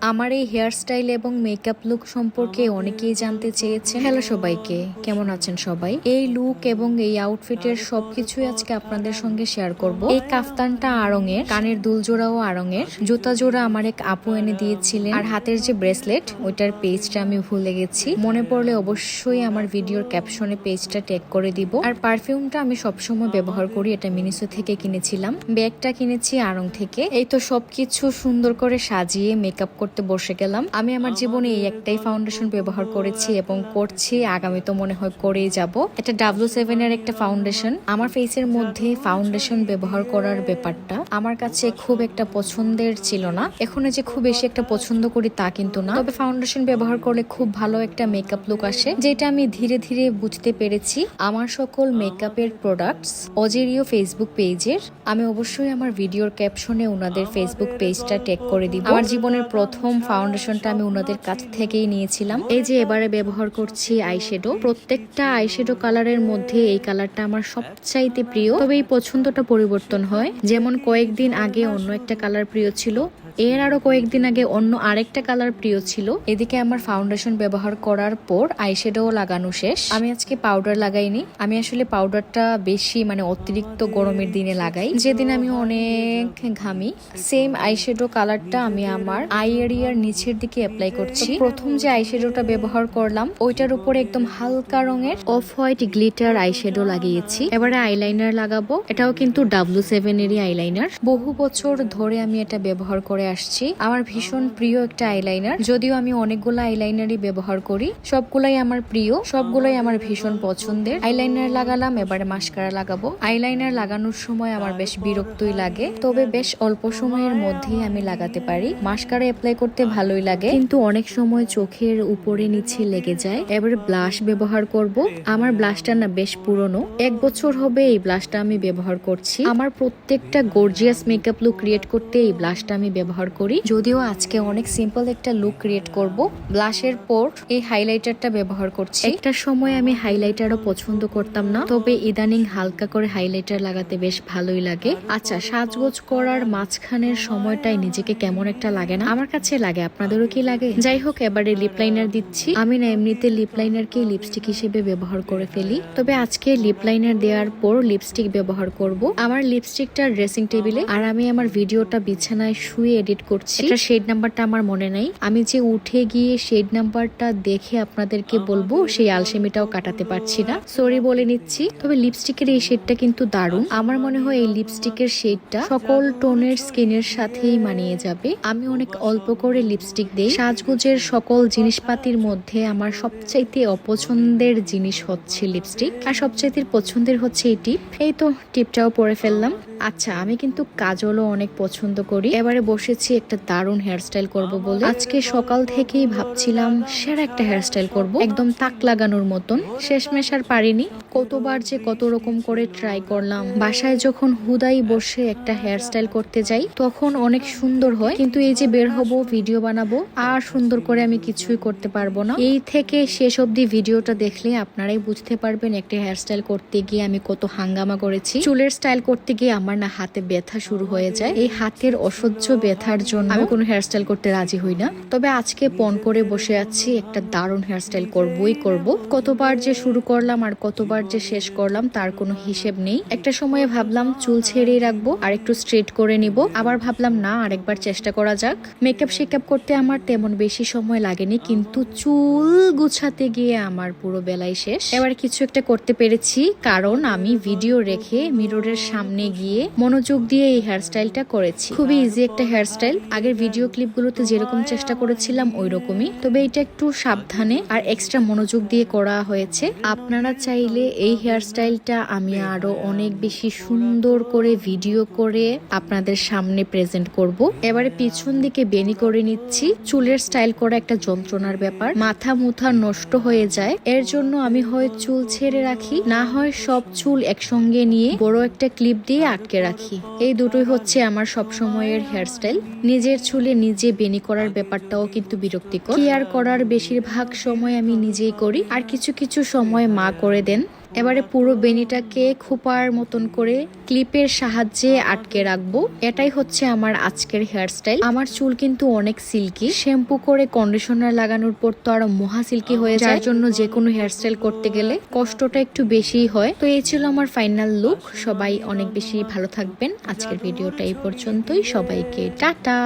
আমার এই হেয়ারস্টাইল এবং মেকআপ লুক সম্পর্কে অনেকেই জানতে চেয়েছেন। হ্যালো সবাইকে, কেমন আছেন সবাই? এই লুক এবং এই আউটফিটের সবকিছুই আজকে আপনাদের সঙ্গে শেয়ার করব। এই কাফতানটা আড়ঙের, কানের দুল জোড়াও আড়ঙের। জুতা জোড়া আমার এক আপু এনে দিয়েছিলেন। আর হাতের যে ব্রেসলেট ওইটার পেজটা আমি ভুলে গেছি। মনে পড়লে অবশ্যই আমার ভিডিওর ক্যাপশনে পেজটা ট্যাগ করে দিব। আর পারফিউমটা আমি সবসময় ব্যবহার করি, এটা মিনিসো থেকে কিনেছিলাম। ব্যাগটা কিনেছি আড়ং থেকে। এই তো সবকিছু সুন্দর করে সাজিয়ে মেকআপ করতে বসে গেলাম। আমি আমার জীবনে এই একটাই ফাউন্ডেশন ব্যবহার করেছি এবং করছি আগামী তো মনে হয় করেই যাব। এটা ডাব্লু সেভেন এর একটা ফাউন্ডেশন আমার ফেসের মধ্যে ফাউন্ডেশন ব্যবহার করার ব্যাপারটা আমার কাছে খুব একটা পছন্দের ছিল না। এখন যে খুব বেশি একটা পছন্দ করি তা কিন্তু না। তবে ফাউন্ডেশন ব্যবহার করলে খুব ভালো একটা মেকআপ লুক আসে, যেটা আমি ধীরে ধীরে বুঝতে পেরেছি। আমার সকল মেকআপের প্রোডাক্টস অজেরিও ফেসবুক পেজের আমি অবশ্যই আমার ভিডিওর ক্যাপশনে ওনাদের ফেসবুক পেজটা ট্যাগ করে দিব। আমার জীবনের প্রথম ফাউন্ডেশনটা আমি ওনাদের কাছ থেকেই নিয়েছিলাম। এই যে এবারে ব্যবহার করছি আইশ্যাডো প্রত্যেকটা আইশ্যাডো কালারের মধ্যে এই কালারটা আমার সবচাইতে প্রিয়। তবে এই পছন্দটা পরিবর্তন হয়। যেমন কয়েকদিন আগে অন্য একটা কালার প্রিয় ছিল এর আরও কয়েকদিন আগে অন্য আরেকটা কালার প্রিয় ছিল। এদিকে আমার ফাউন্ডেশন ব্যবহার করার পর আইশ্যাডো লাগানো শেষ। আমি আজকে পাউডার লাগাইনি। আমি আসলে পাউডারটা বেশি মানে অতিরিক্ত গরমের দিনে লাগাই। যেদিন আমি অনেক ঘামি সেম আইশ্যাডো কালারটা আমি আমার আই এরিয়ার নিচের দিকে অ্যাপ্লাই করছি। প্রথম যে আইশ্যাডোটা ব্যবহার করলাম, ওইটার উপরে একদম হালকা রঙের অফ হোয়াইট গ্লিটার আইশ্যাডো লাগিয়েছি। এবারে আইলাইনার লাগাবো। এটাও কিন্তু ডাব্লু সেভেন এরই আইলাইনার বহু বছর ধরে আমি এটা ব্যবহার করে আসছি। আমার ভীষণ প্রিয় একটা আইলাইনার যদিও আমি অনেকগুলো আইলাইনারই ব্যবহার করি। সবগুলাই আমার প্রিয়, সবগুলাই আমার ভীষণ পছন্দের। আইলাইনার লাগালাম, এবারে মাস্কারা লাগাবো। আইলাইনার লাগানোর সময় আমার বেশ বিরক্তই লাগে। তবে বেশ অল্প সময়ের মধ্যেই আমি লাগাতে পারি। মাস্কারা অ্যাপ্লাই করতে ভালোই লাগে। কিন্তু অনেক সময় চোখের উপরে নিচে লেগে যায়। এবারে ব্লাশ ব্যবহার করব। আমার ব্লাশটা না বেশ পুরনো। এক বছর হবে এই ব্লাশটা আমি ব্যবহার করছি। আমার প্রত্যেকটা গর্জিয়াস মেকআপ লুক ক্রিয়েট করতে এই ব্লাশটা আমি ব্যবহার করি। যদিও আজকে অনেক সিম্পল একটা লুক ক্রিয়েট করব। ব্লাশের পর এই হাইলাইটারটা ব্যবহার করছি। একটা সময় আমি হাইলাইটারও পছন্দ করতাম না। তবে ইদানিং হালকা করে হাইলাইটার লাগাতে বেশ ভালোই লাগে। আচ্ছা সাজগোজ করার মাঝখানের সময়টাই নিজেকে কেমন একটা লাগে না? আমার কাছে লাগে, আপনাদেরও কি লাগে? যাই হোক, এবারে লিপ লাইনার দিচ্ছি। আমি না এমনিতে লিপ লাইনারকে লিপস্টিক হিসেবে ব্যবহার করে ফেলি। তবে আজকে লিপ লাইনার দেওয়ার পর লিপস্টিক ব্যবহার করব। আমার লিপস্টিকটা ড্রেসিং টেবিলে আর আমি আমার ভিডিওটা বিছানায় শুয়ে এডিট করছি। এটা শেড নাম্বারটা আমার মনে নাই। আমি যে উঠে গিয়ে শেড নাম্বারটা দেখে আপনাদেরকে বলব সেই আলসেমিটাও কাটাতে পারছি না। সরি বলে নিচ্ছি তবে লিপস্টিকের এই শেডটা কিন্তু দারুণ। আমার মনে হয় এই লিপস্টিকের শেডটা সকল টোনের স্কিনের সাথেই মানিয়ে যাবে। আমি অনেক অল্প করে লিপস্টিক দিই। সাজগোজের সকল জিনিসপাতির মধ্যে আমার সবচাইতে অপছন্দের জিনিস হচ্ছে লিপস্টিক আর সবচাইতে পছন্দের হচ্ছে এই টিপ এই তো টিপটাও পরে ফেললাম। আচ্ছা আমি কিন্তু কাজলও অনেক পছন্দ করি। এবারে বসেছি একটা দারুণ হেয়ারস্টাইল করব বলে। আজকে সকাল থেকেই ভাবছিলাম, সেরা একটা হেয়ারস্টাইল করব। একদম তাক লাগানোর মতন। শেষমেশ আর পারিনি। কতবার যে কত রকম করে ট্রাই করলাম। বাসায় যখন হুদাই বসে একটা হেয়ারস্টাইল করতে যাই, তখন অনেক সুন্দর হয়। কিন্তু এই যে বের হব ভিডিও বানাবো, আর সুন্দর করে আমি কিছুই করতে পারব না। এই থেকে শেষ অবধি ভিডিওটা দেখলে আপনারাই বুঝতে পারবেন একটা হেয়ারস্টাইল করতে গিয়ে আমি কত হাঙ্গামা করেছি। চুলের স্টাইল করতে গিয়ে আমার না হাতে ব্যথা শুরু হয়ে যায়। এই হাতের অসহ্য ব্যথার জন্য আমি কোনো হেয়ারস্টাইল করতে রাজি হই না। তবে আজকে পণ করে বসে আছি, একটা দারুণ হেয়ারস্টাইল করবই করব। কতবার যে শুরু করলাম আর কতবার যে শেষ করলাম, তার কোনো হিসেব নেই। একটা সময়ে ভাবলাম চুল ছেড়েই রাখব, আর একটু স্ট্রেট করে নিব। আবার ভাবলাম, না, আরেকবার চেষ্টা করা যাক। মেকআপ শেকআপ করতে আমার তেমন বেশি সময় লাগেনি, কিন্তু চুল গুছাতে গিয়ে আমার পুরো বেলায় শেষ। এবার কিছু একটা করতে পেরেছি, কারণ আমি ভিডিও রেখে মিররের সামনে গিয়ে মনোযোগ দিয়ে এই হেয়ারস্টাইলটা করেছি। খুবই ইজি একটা হেয়ারস্টাইল আগের ভিডিও ক্লিপগুলোতে যেরকম চেষ্টা করেছিলাম ওই রকমই তবে এটা একটু সাবধানে আর এক্সট্রা মনোযোগ দিয়ে করা হয়েছে। আপনারা চাইলে এই হেয়ারস্টাইলটা আমি আরও অনেক বেশি সুন্দর করে ভিডিও করে আপনাদের সামনে প্রেজেন্ট করব। এবারে পিছন দিকে বেনি করে নিচ্ছি। চুলের স্টাইল করা একটা যন্ত্রণার ব্যাপার। মাথা মুথা নষ্ট হয়ে যায়। এর জন্য আমি হয় চুল ছেড়ে রাখি, না হয় সব চুল একসঙ্গে নিয়ে বড় একটা ক্লিপ দিয়ে আটকে রাখি। এই দুটোই হচ্ছে আমার সব সময়ের হেয়ারস্টাইল নিজের চুলে নিজে বেনি করার ব্যাপারটাও কিন্তু বিরক্তিকর। কেয়ার করার? বেশিরভাগ সময় আমি নিজেই করি। আর কিছু কিছু সময় মা করে দেন। এবারে পুরো বেনিটাকে খোপার মতন করে ক্লিপের সাহায্যে আটকে রাখব। এটাই হচ্ছে আমার আজকের হেয়ারস্টাইল আমার চুল কিন্তু অনেক সিল্কি শ্যাম্পু করে কন্ডিশনার লাগানোর পর তো আরও মহা সিল্কি হয়ে যার জন্য যে কোনো হেয়ারস্টাইল করতে গেলে কষ্টটা একটু বেশিই হয়। তো এই ছিল আমার ফাইনাল লুক সবাই অনেক বেশি ভালো থাকবেন। আজকের ভিডিওটা এই পর্যন্তই। সবাইকে টাটা!